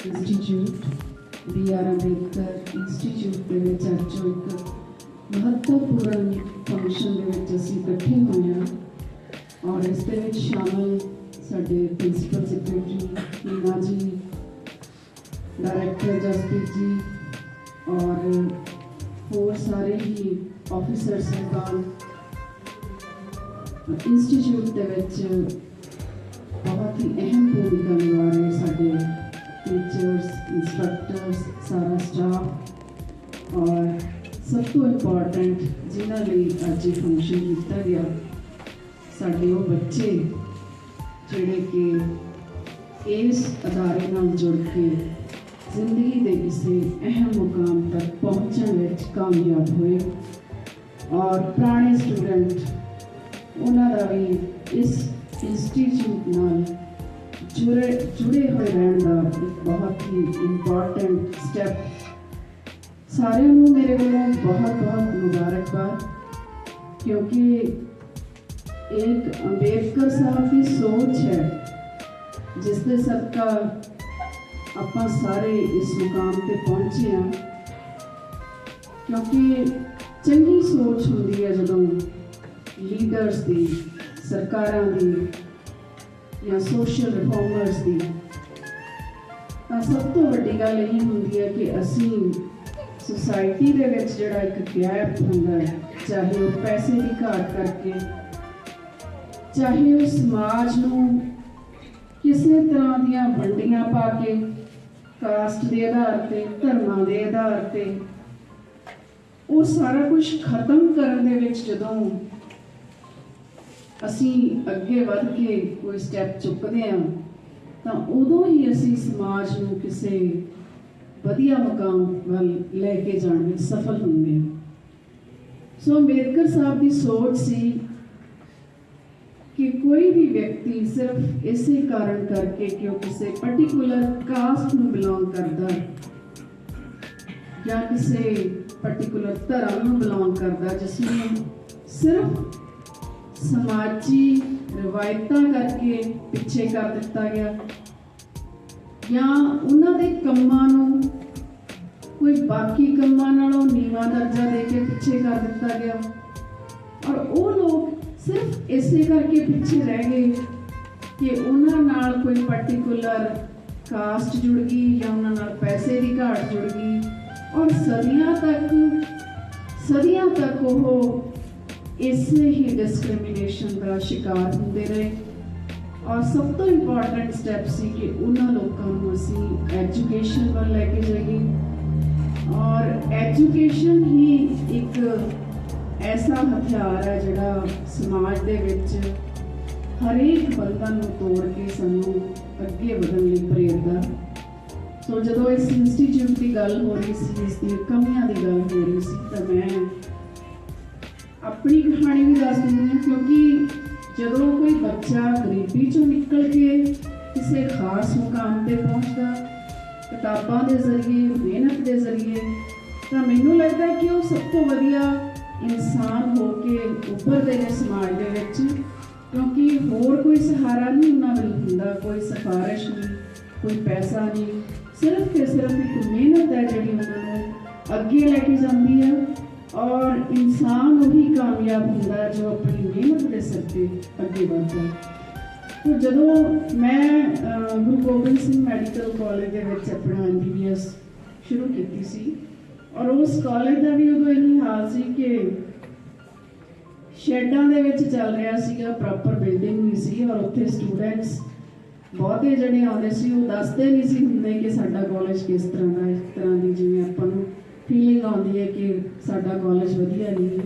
Institute B R Ambedkar institute ਦੇ ਵਿੱਚ ਅੱਜ ਜੋ ਇੱਕ ਮਹੱਤਵਪੂਰਨ ਫੰਕਸ਼ਨ ਦੇ ਵਿੱਚ ਅਸੀਂ ਇਕੱਠੇ ਹੋਏ ਹਾਂ ਔਰ ਇਸ ਦੇ ਵਿੱਚ ਸ਼ਾਮਲ ਸਾਡੇ ਪ੍ਰਿੰਸੀਪਲ ਸੈਕਟਰੀ ਨੀਨਾ ਜੀ ਡਾਇਰੈਕਟਰ ਜਸਪ੍ਰੀਤ ਜੀ ਔਰ ਹੋਰ ਸਾਰੇ ਹੀ ਆਫੀਸਰ ਸਾਹਿਬਾਨ ਇੰਸਟੀਚਿਊਟ ਦੇ ਵਿੱਚ ਬਹੁਤ ਹੀ ਅਹਿਮ ਭੂਮਿਕਾ ਨਿਭਾ ਰਹੇ ਸਾਡੇ ਟੀਚਰਸ ਇੰਸਟ੍ਰਕਟਰਸ ਸਾਰਾ ਸਟਾਫ ਔਰ ਸਭ ਤੋਂ ਇੰਪੋਰਟੈਂਟ ਜਿਨ੍ਹਾਂ ਲਈ ਅੱਜ ਇਹ ਫੰਕਸ਼ਨ ਕੀਤਾ ਗਿਆ, ਸਾਡੇ ਉਹ ਬੱਚੇ ਜਿਹੜੇ ਕਿ ਇਸ ਅਦਾਰੇ ਨਾਲ ਜੁੜ ਕੇ ਜ਼ਿੰਦਗੀ ਦੇ ਕਿਸੇ ਅਹਿਮ ਮੁਕਾਮ ਤੱਕ ਪਹੁੰਚਣ ਵਿੱਚ ਕਾਮਯਾਬ ਹੋਏ ਔਰ ਪੁਰਾਣੇ ਸਟੂਡੈਂਟ ਉਹਨਾਂ ਦਾ ਵੀ ਇਸ ਇੰਸਟੀਚਿਊਟ ਨਾਲ ਜੁੜੇ ਜੁੜੇ ਹੋਏ ਰਹਿਣ ਦਾ ਇੰਪੋਰਟੈਂਟ ਸਟੈਪ ਸਾਰਿਆਂ ਨੂੰ ਮੇਰੇ ਵੱਲੋਂ ਬਹੁਤ ਬਹੁਤ ਮੁਬਾਰਕਬਾਦ, ਕਿਉਂਕਿ ਇੱਕ ਅੰਬੇਦਕਰ ਸਾਹਿਬ ਦੀ ਸੋਚ ਹੈ, ਜਿਸ ਦੇ ਸਦਕਾ ਆਪਾਂ ਸਾਰੇ ਇਸ ਮੁਕਾਮ ਤੇ ਪਹੁੰਚੇ ਹਾਂ। ਕਿਉਂਕਿ ਚੰਗੀ ਸੋਚ ਹੁੰਦੀ ਹੈ ਜਦੋਂ ਲੀਡਰਸ ਦੀ, ਸਰਕਾਰਾਂ ਦੀ ਜਾਂ ਸੋਸ਼ਲ ਰਿਫਾਰਮਰਸ ਦੀ ਤਾਂ ਸਭ ਤੋਂ ਵੱਡੀ ਗੱਲ ਇਹ ਹੁੰਦੀ ਹੈ ਕਿ ਅਸੀਂ ਸੁਸਾਇਟੀ ਦੇ ਵਿੱਚ ਜਿਹੜਾ ਇੱਕ ਗੈਪ ਹੁੰਦਾ ਹੈ, ਚਾਹੇ ਉਹ ਪੈਸੇ ਦੀ ਘਾਟ ਕਰਕੇ, ਚਾਹੇ ਉਹ ਸਮਾਜ ਨੂੰ ਕਿਸੇ ਤਰ੍ਹਾਂ ਦੀਆਂ ਵੰਡੀਆਂ ਪਾ ਕੇ ਕਾਸਟ ਦੇ ਆਧਾਰ ਤੇ, ਧਰਮਾਂ ਦੇ ਆਧਾਰ ਤੇ, ਉਹ ਸਾਰਾ ਕੁਝ ਖਤਮ ਕਰਨ ਦੇ ਵਿੱਚ ਜਦੋਂ ਅਸੀਂ ਅੱਗੇ ਵੱਧ ਕੇ ਕੋਈ ਸਟੈਪ ਚੁੱਕਦੇ ਹਾਂ ਤਾਂ ਉਦੋਂ ਹੀ ਅਸੀਂ ਸਮਾਜ ਨੂੰ ਕਿਸੇ ਵਧੀਆ ਮੁਕਾਮ ਵੱਲ ਲੈ ਕੇ ਜਾਣ ਵਿੱਚ ਸਫਲ ਹੁੰਦੇ ਹਾਂ। ਸੋ ਅੰਬੇਦਕਰ ਸਾਹਿਬ ਦੀ ਸੋਚ ਸੀ ਕਿ ਕੋਈ ਵੀ ਵਿਅਕਤੀ ਸਿਰਫ ਇਸੇ ਕਾਰਨ ਕਰਕੇ ਕਿ ਉਹ ਕਿਸੇ ਪਾਰਟਿਕੂਲਰ ਕਾਸਟ ਨੂੰ ਬਿਲੋਂਗ ਕਰਦਾ ਹੈ ਜਾਂ ਕਿਸੇ ਪਾਰਟਿਕੂਲਰ ਧਰਮ ਨੂੰ ਬਿਲੋਂਗ ਕਰਦਾ ਜਿਸ ਨੂੰ ਸਿਰਫ ਸਮਾਜੀ ਰਵਾਇਤਾਂ ਕਰਕੇ ਪਿੱਛੇ ਕਰ ਦਿੱਤਾ ਗਿਆ। ਜਾਂ ਉਹਨਾਂ ਦੇ ਕੰਮਾਂ ਨੂੰ ਕੋਈ ਬਾਕੀ ਕੰਮਾਂ ਨਾਲੋਂ ਨੀਵਾਂ ਦਰਜਾ ਦੇ ਕੇ ਪਿੱਛੇ ਕਰ ਦਿੱਤਾ ਗਿਆ। ਔਰ ਉਹ ਲੋਕ ਸਿਰਫ ਇਸੇ ਕਰਕੇ ਪਿੱਛੇ ਰਹਿ ਗਏ ਕਿ ਉਹਨਾਂ ਨਾਲ ਕੋਈ ਪਾਰਟਿਕੂਲਰ ਕਾਸਟ ਜੁੜ ਗਈ ਜਾਂ ਉਹਨਾਂ ਨਾਲ ਪੈਸੇ ਦੀ ਘਾਟ ਜੁੜ ਗਈ। ਔਰ ਸਦੀਆਂ ਤੱਕ ਸਦੀਆਂ ਤੱਕ ਉਹ ਇਸੇ ਹੀ ਡਿਸਕ੍ਰਿਮੀਨੇਸ਼ਨ ਦਾ ਸ਼ਿਕਾਰ ਹੁੰਦੇ ਰਹੇ। ਔਰ ਸਭ ਤੋਂ ਇੰਪੋਰਟੈਂਟ ਸਟੈਪ ਸੀ ਕਿ ਉਹਨਾਂ ਲੋਕਾਂ ਨੂੰ ਅਸੀਂ ਐਜੂਕੇਸ਼ਨ ਵੱਲ ਲੈ ਕੇ ਜਾਈਏ। ਔਰ ਐਜੂਕੇਸ਼ਨ ਹੀ ਇੱਕ ਐਸਾ ਹਥਿਆਰ ਹੈ ਜਿਹੜਾ ਸਮਾਜ ਦੇ ਵਿੱਚ ਹਰੇਕ ਬੰਧਨ ਨੂੰ ਤੋੜ ਕੇ ਸਾਨੂੰ ਅੱਗੇ ਵਧਣ ਲਈ ਪ੍ਰੇਰਦਾ। ਸੋ ਜਦੋਂ ਇਸ ਇੰਸਟੀਚਿਊਟ ਦੀ ਗੱਲ ਹੋ ਰਹੀ ਸੀ, ਇਸ ਦੀਆਂ ਕਮੀਆਂ ਦੀ ਗੱਲ ਹੋ ਰਹੀ ਸੀ, ਤਾਂ ਮੈਂ ਆਪਣੀ ਕਹਾਣੀ ਵੀ ਦੱਸ ਦਿੰਦੀ ਹਾਂ, ਕਿਉਂਕਿ ਜਦੋਂ ਕੋਈ ਬੱਚਾ ਗਰੀਬੀ ਚੋਂ ਨਿਕਲ ਕੇ ਕਿਸੇ ਖਾਸ ਮੁਕਾਮ ਤੇ ਪਹੁੰਚਦਾ, ਕਿਤਾਬਾਂ ਦੇ ਜ਼ਰੀਏ, ਮਿਹਨਤ ਦੇ ਜ਼ਰੀਏ, ਤਾਂ ਮੈਨੂੰ ਲੱਗਦਾ ਕਿ ਉਹ ਸਭ ਤੋਂ ਵਧੀਆ ਇਨਸਾਨ ਹੋ ਕੇ ਉੱਭਰਦੇ ਨੇ ਸਮਾਜ ਦੇ ਵਿੱਚ, ਕਿਉਂਕਿ ਹੋਰ ਕੋਈ ਸਹਾਰਾ ਨਹੀਂ ਉਹਨਾਂ ਵੱਲ ਹੁੰਦਾ, ਕੋਈ ਸਿਫਾਰਿਸ਼ ਨਹੀਂ, ਕੋਈ ਪੈਸਾ ਨਹੀਂ। ਸਿਰਫ ਤੇ ਸਿਰਫ ਇੱਕ ਮਿਹਨਤ ਹੈ ਜਿਹੜੀ ਉਹਨਾਂ ਨੂੰ ਅੱਗੇ ਲੈ ਕੇ ਜਾਂਦੀ ਹੈ। ਔਰ ਇਨਸਾਨ ਉਹੀ ਕਾਮਯਾਬ ਹੁੰਦਾ ਜੋ ਆਪਣੀ ਮਿਹਨਤ ਦੇ ਸਿਰ ਤੇ ਅੱਗੇ ਵਧਦਾ ਹੈ। ਜਦੋਂ ਮੈਂ ਗੁਰੂ ਗੋਬਿੰਦ ਸਿੰਘ ਮੈਡੀਕਲ ਕਾਲਜ ਦੇ ਵਿੱਚ ਆਪਣਾ ਐਮਬੀਬੀਐਸ ਸ਼ੁਰੂ ਕੀਤੀ ਸੀ ਔਰ ਉਸ ਕਾਲਜ ਦਾ ਵੀ ਉਦੋਂ ਇਹੀ ਹਾਲ ਸੀ ਕਿ ਸ਼ੈਡਾਂ ਦੇ ਵਿੱਚ ਚੱਲ ਰਿਹਾ ਸੀਗਾ ਪ੍ਰੋਪਰ ਬਿਲਡਿੰਗ ਨਹੀਂ ਸੀ ਔਰ ਉੱਥੇ ਸਟੂਡੈਂਟਸ ਬਹੁਤੇ ਜਿਹੜੇ ਆਉਂਦੇ ਸੀ, ਉਹ ਦੱਸਦੇ ਨਹੀਂ ਸੀ ਹੁੰਦੇ ਕਿ ਸਾਡਾ ਕਾਲਜ ਕਿਸ ਤਰ੍ਹਾਂ ਦਾ ਇਸ ਤਰ੍ਹਾਂ ਦੀ ਜਿਵੇਂ ਆਪਾਂ ਨੂੰ ਫੀਲਿੰਗ ਆਉਂਦੀ ਹੈ ਕਿ ਸਾਡਾ ਕਾਲਜ ਵਧੀਆ ਨਹੀਂ ਹੈ।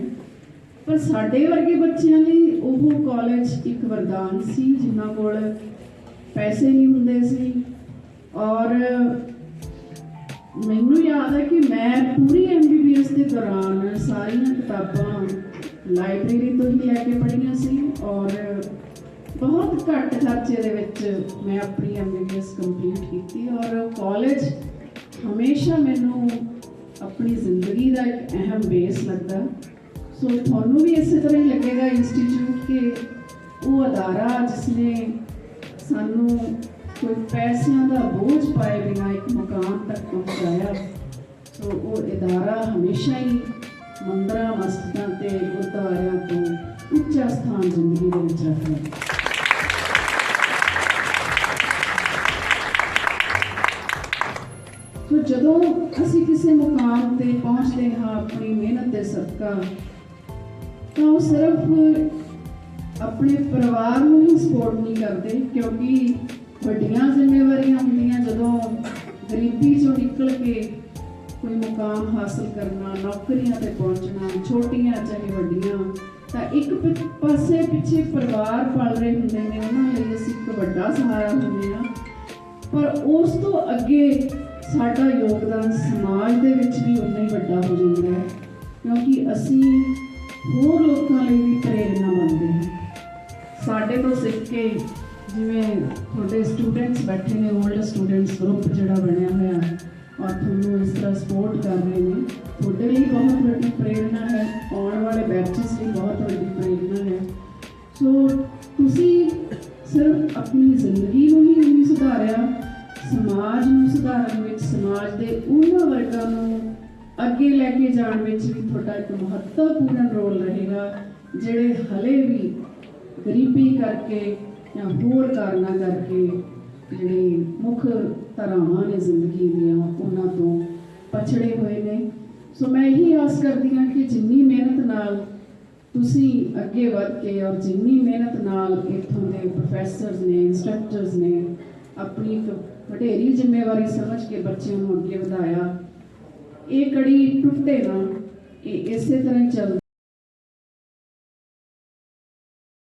ਪਰ ਸਾਡੇ ਵਰਗੇ ਬੱਚਿਆਂ ਲਈ ਉਹ ਕਾਲਜ ਇੱਕ ਵਰਦਾਨ ਸੀ, ਜਿਨ੍ਹਾਂ ਕੋਲ ਪੈਸੇ ਨਹੀਂ ਹੁੰਦੇ ਸੀ। ਔਰ ਮੈਨੂੰ ਯਾਦ ਹੈ ਕਿ ਮੈਂ ਪੂਰੀ ਐਮਬੀਬੀਐਸ ਦੇ ਦੌਰਾਨ ਸਾਰੀਆਂ ਕਿਤਾਬਾਂ ਲਾਇਬ੍ਰੇਰੀ ਤੋਂ ਹੀ ਲੈ ਕੇ ਪੜ੍ਹੀਆਂ ਸੀ ਔਰ ਬਹੁਤ ਘੱਟ ਖਰਚੇ ਦੇ ਵਿੱਚ ਮੈਂ ਆਪਣੀ ਐਮਬੀਬੀਐਸ ਕੰਪਲੀਟ ਕੀਤੀ। ਔਰ ਕਾਲਜ ਹਮੇਸ਼ਾ ਮੈਨੂੰ ਆਪਣੀ ਜ਼ਿੰਦਗੀ ਦਾ ਇੱਕ ਅਹਿਮ ਬੇਸ ਲੱਗਦਾ। ਸੋ ਤੁਹਾਨੂੰ ਵੀ ਇਸੇ ਤਰ੍ਹਾਂ ਹੀ ਲੱਗੇਗਾ ਇੰਸਟੀਚਿਊਟ ਕਿ ਉਹ ਅਦਾਰਾ ਜਿਸ ਨੇ ਸਾਨੂੰ ਕੋਈ ਪੈਸਿਆਂ ਦਾ ਬੋਝ ਪਾਏ ਬਿਨਾਂ ਇੱਕ ਮੁਕਾਮ ਤੱਕ ਪਹੁੰਚਾਇਆ। ਸੋ ਉਹ ਇਦਾਰਾ ਹਮੇਸ਼ਾ ਹੀ ਮੰਦਰਾਂ, ਮਸਜਿਦਾਂ ਤੇ ਗੁਰਦੁਆਰਿਆਂ ਤੋਂ ਉੱਚਾ ਸਥਾਨ ਜ਼ਿੰਦਗੀ ਦੇ ਵਿੱਚ ਰੱਖਦਾ। ਸੋ ਜਦੋਂ ਅਸੀਂ ਕਿਸੇ ਮੁਕਾਮ ਤੇ ਪਹੁੰਚਦੇ ਹਾਂ ਆਪਣੀ ਮਿਹਨਤ ਦੇ ਸਦਕਾ, ਤਾਂ ਉਹ ਸਿਰਫ ਆਪਣੇ ਪਰਿਵਾਰ ਨੂੰ ਹੀ ਸਪੋਰਟ ਨਹੀਂ ਕਰਦੇ, ਕਿਉਂਕਿ ਵੱਡੀਆਂ ਜ਼ਿੰਮੇਵਾਰੀਆਂ ਹੁੰਦੀਆਂ ਜਦੋਂ ਗਰੀਬੀ ਚੋਂ ਨਿਕਲ ਕੇ ਕੋਈ ਮੁਕਾਮ ਹਾਸਲ ਕਰਨਾ, ਨੌਕਰੀਆਂ ਤੇ ਪਹੁੰਚਣਾ, ਛੋਟੀਆਂ ਚਾਹੇ ਵੱਡੀਆਂ, ਤਾਂ ਇੱਕ ਪਿ- ਪਾਸੇ ਪਿੱਛੇ ਪਰਿਵਾਰ ਪਲ ਰਹੇ ਹੁੰਦੇ ਨੇ, ਉਹਨਾਂ ਲਈ ਅਸੀਂ ਇੱਕ ਵੱਡਾ ਸਹਾਰਾ ਹੁੰਦੇ ਆ ਪਰ ਉਸ ਤੋਂ ਅੱਗੇ ਸਾਡਾ ਯੋਗਦਾਨ ਸਮਾਜ ਦੇ ਵਿੱਚ ਵੀ ਉਨਾ ਹੀ ਵੱਡਾ ਹੋ ਜਾਂਦਾ ਹੈ, ਕਿਉਂਕਿ ਅਸੀਂ ਹੋਰ ਲੋਕਾਂ ਲਈ ਵੀ ਪ੍ਰੇਰਨਾ ਬਣਦੇ ਹਾਂ। ਸਾਡੇ ਤੋਂ ਸਿੱਖ ਕੇ ਜਿਵੇਂ ਤੁਹਾਡੇ ਸਟੂਡੈਂਟਸ ਬੈਠੇ ਨੇ 올ਡ ਸਟੂਡੈਂਟਸ ਗਰੁੱਪ ਜਿਹੜਾ ਬਣਿਆ ਹੋਇਆ, ਔਰ ਤੁਹਾਨੂੰ ਇਸ ਤਰ੍ਹਾਂ ਸਪੋਰਟ ਕਰ ਰਹੇ ਨੇ, ਤੁਹਾਡੇ ਲਈ ਬਹੁਤ ਵੱਡੀ ਪ੍ਰੇਰਨਾ ਹੈ, ਆਉਣ ਵਾਲੇ ਬੈਚਸ ਲਈ ਬਹੁਤ ਵੱਡੀ ਪ੍ਰੇਰਨਾ ਹੈ। ਸੋ ਤੁਸੀਂ ਸਿਰਫ ਆਪਣੀ ਜ਼ਿੰਦਗੀ ਨੂੰ ਹੀ ਨਹੀਂ ਸੁਧਾਰਿਆ ਸਮਾਜ ਨੂੰ ਸੁਧਾਰਨ ਵਿੱਚ, ਸਮਾਜ ਦੇ ਉਹਨਾਂ ਵਰਗਾਂ ਨੂੰ ਅੱਗੇ ਲੈ ਕੇ ਜਾਣ ਵਿੱਚ ਵੀ ਤੁਹਾਡਾ ਇੱਕ ਮਹੱਤਵਪੂਰਨ ਰੋਲ ਰਹੇਗਾ, ਜਿਹੜੇ ਹਲੇ ਵੀ ਗਰੀਬੀ ਕਰਕੇ ਜਾਂ ਹੋਰ ਕਾਰਨਾਂ ਕਰਕੇ ਜਿਹੜੇ ਮੁੱਖ ਧਰਾਵਾਂ ਨੇ ਜ਼ਿੰਦਗੀ ਦੀਆਂ, ਉਹਨਾਂ ਤੋਂ ਪਛੜੇ ਹੋਏ ਨੇ। ਸੋ ਮੈਂ ਇਹੀ ਆਸ ਕਰਦੀ ਹਾਂ ਕਿ ਜਿੰਨੀ ਮਿਹਨਤ ਨਾਲ ਤੁਸੀਂ ਅੱਗੇ ਵਧ ਕੇ ਔਰ ਜਿੰਨੀ ਮਿਹਨਤ ਨਾਲ ਇੱਥੋਂ ਦੇ ਪ੍ਰੋਫੈਸਰਸ ਨੇ ਇੰਸਟ੍ਰਕਟਰਸ ਨੇ ਆਪਣੀ ਇੱਕ ਵਡੇਰੀ ਜ਼ਿੰਮੇਵਾਰੀ ਸਮਝ ਕੇ ਬੱਚਿਆਂ ਨੂੰ ਅੱਗੇ ਵਧਾਇਆ। ਇਹ ਕੜੀ ਟੁੱਟੇ ਨਾ, ਇਹ ਇਸੇ ਤਰ੍ਹਾਂ ਚੱਲ